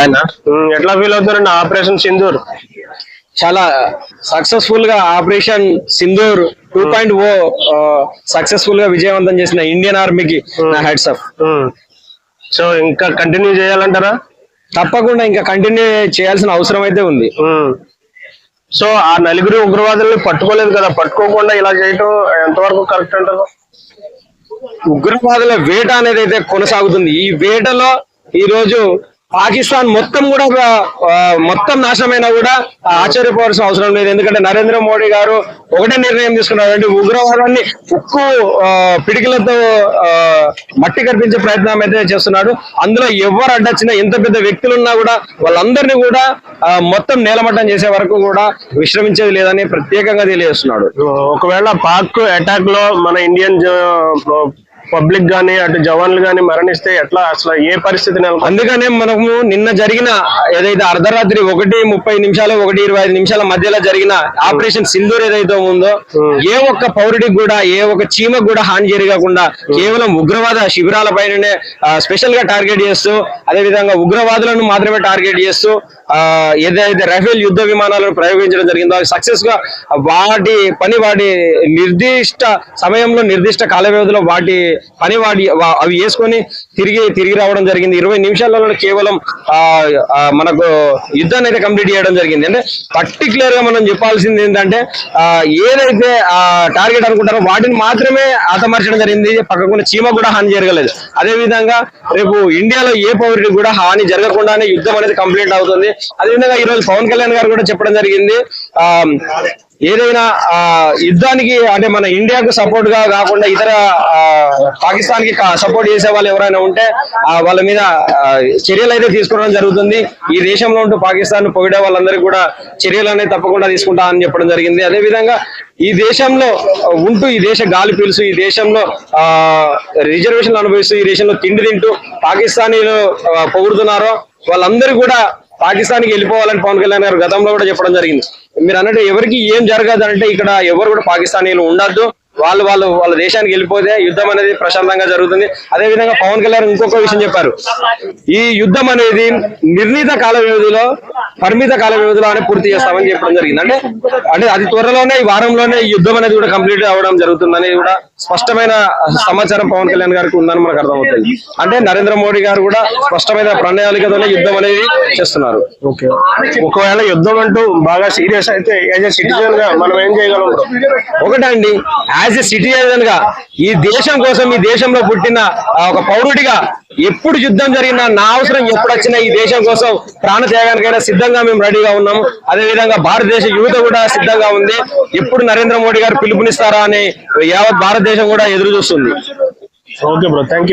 ఆయన. ఎట్లా ఫీల్ అవుతారండి ఆపరేషన్ సింధూర్? చాలా సక్సెస్ఫుల్గా operation Sindoor two point O సక్సెస్ఫుల్గా విజయవంతం చేసిన ఇండియన్ ఆర్మీకి నా హెడ్స్ అప్ ఉమ్. సో ఇంకా కంటిన్యూ చేయాలంటారా? తప్పకుండా ఇంకా కంటిన్యూ చేయాల్సిన అవసరం అయితే ఉంది. సో ఆ నలుగురు ఉగ్రవాదుల్ని పట్టుకోలేదు కదా? పట్టుకోకుండా ఇలా చేయటం ఎంతవరకు కరెక్ట్ అంటారు? ఉగ్రవాదుల వేట అనేది అయితే కొనసాగుతుంది. ఈ వేటలో ఈ రోజు పాకిస్తాన్ మొత్తం కూడా మొత్తం నాశనమైనా కూడా ఆశ్చర్యపోవాల్సిన అవసరం లేదు. ఎందుకంటే నరేంద్ర మోడీ గారు ఒకటే నిర్ణయం తీసుకున్నారు అంటే ఉగ్రవాదాన్ని ఉక్కు పిడికిలతో మట్టి కనిపించే ప్రయత్నం అయితే చేస్తున్నాడు. అందులో ఎవరు అడ్డొచ్చినా ఎంత పెద్ద వ్యక్తులున్నా కూడా వాళ్ళందరినీ కూడా మొత్తం నేలమట్టం చేసే వరకు కూడా విశ్రమించేది లేదని ప్రత్యేకంగా తెలియజేస్తున్నాడు. ఒకవేళ పాక్ అటాక్లో మన ఇండియన్ పబ్లిక్ గాని అటు జవాన్లు గాని మరణిస్తే ఎట్లా? అసలు ఏ పరిస్థితి? అందుకనే మనము నిన్న జరిగిన ఏదైతే అర్ధరాత్రి ఒకటి ముప్పై నిమిషాలు ఒకటి ఇరవై ఐదు నిమిషాల మధ్యలో జరిగిన ఆపరేషన్ సింధూర్ ఏదైతే ఉందో ఏ ఒక్క పౌరుడికి కూడా ఏ ఒక్క చీమకు కూడా హాని జరగకుండా కేవలం ఉగ్రవాద శిబిరాల పైననే స్పెషల్గా టార్గెట్ చేస్తూ అదే విధంగా ఉగ్రవాదులను మాత్రమే టార్గెట్ చేస్తూ ఏదైతే రఫేల్ యుద్ధ విమానాలను ప్రయోగించడం జరిగిందో అవి సక్సెస్గా వాటి పని వాటి నిర్దిష్ట సమయంలో నిర్దిష్ట కాల వ్యవధిలో వాటి పని వాడి అవి వేసుకొని తిరిగి తిరిగి రావడం జరిగింది. ఇరవై నిమిషాలలో కేవలం మనకు యుద్ధాన్ని అయితే కంప్లీట్ చేయడం జరిగింది. అంటే పర్టికులర్గా మనం చెప్పాల్సింది ఏంటంటే ఏదైతే ఆ టార్గెట్ అనుకుంటారో వాటిని మాత్రమే హతమార్చడం జరిగింది. పక్కకున్న చీమ కూడా హాని జరగలేదు. అదే విధంగా రేపు ఇండియాలో ఏ పౌరుడికి కూడా హాని జరగకుండానే యుద్ధం అనేది కంప్లీట్ అవుతుంది. అదేవిధంగా ఈ రోజు పవన్ కళ్యాణ్ గారు కూడా చెప్పడం జరిగింది. ఆ ఏదైనా యుద్ధానికి అంటే మన ఇండియాకు సపోర్ట్గా కాకుండా ఇతర పాకిస్తాన్కి సపోర్ట్ చేసే వాళ్ళు ఎవరైనా ఉంటే ఆ, వాళ్ళ మీద చర్యలు అయితే తీసుకోవడం జరుగుతుంది. ఈ దేశంలో ఉంటూ పాకిస్తాన్ పొగిడే వాళ్ళందరికీ కూడా చర్యలు అనేది తప్పకుండా తీసుకుంటా అని చెప్పడం జరిగింది. అదే విధంగా ఈ దేశంలో ఉంటూ ఈ దేశ గాలి పీల్చు ఈ దేశంలో ఆ రిజర్వేషన్లు అనుభవిస్తూ ఈ దేశంలో తిండి తింటూ పాకిస్తానీలు పొగుడుతున్నారో వాళ్ళందరూ కూడా పాకిస్తాన్కి వెళ్ళిపోవాలని పవన్ కళ్యాణ్ గారు గతంలో కూడా చెప్పడం జరిగింది. మీరు అన్నట్టు ఎవరికి ఏం జరగదు అంటే ఇక్కడ ఎవరు కూడా పాకిస్తానీలు ఉండద్దు. వాళ్ళు వాళ్ళు వాళ్ళ దేశానికి వెళ్ళిపోతే యుద్ధం అనేది ప్రశాంతంగా జరుగుతుంది. అదే విధంగా పవన్ కళ్యాణ్ ఇంకొక విషయం చెప్పారు. ఈ యుద్ధం అనేది నిర్ణీత కాల వ్యవధిలో పరిమిత కాల వ్యవధిలో పూర్తి చేస్తామని చెప్పడం జరిగింది. అంటే అంటే అది త్వరలోనే ఈ వారంలోనే ఈ యుద్ధం అనేది కూడా కంప్లీట్ అవ్వడం జరుగుతుందని కూడా స్పష్టమైన సమాచారం పవన్ కళ్యాణ్ గారికి ఉందని మనకు అర్థమవుతుంది. అంటే నరేంద్ర మోడీ గారు కూడా స్పష్టమైన ప్రణాళికతోనే యుద్ధం అనేది చేస్తున్నారు. ఓకే. ఒకవేళ యుద్ధం అంటూ బాగా సీరియస్ అయితే యాజ్ ఎ సిటిజన్గా మనం ఏం చేయగలం? ఒకటండి యాజ్ ఎ సిటిజన్గా ఈ దేశం కోసం ఈ దేశంలో పుట్టిన ఒక పౌరుడిగా ఎప్పుడు యుద్ధం జరిగినా నా అవసరం ఎప్పుడు వచ్చినా ఈ దేశం కోసం ప్రాణ త్యాగానికైనా సిద్ధంగా మేము రెడీగా ఉన్నాము. అదే విధంగా భారతదేశ యువత కూడా సిద్ధంగా ఉంది. ఎప్పుడు నరేంద్ర మోడీ గారు పిలుపునిస్తారా అని యావత్ భారతదేశం కూడా ఎదురు చూస్తుంది. Okay bro thank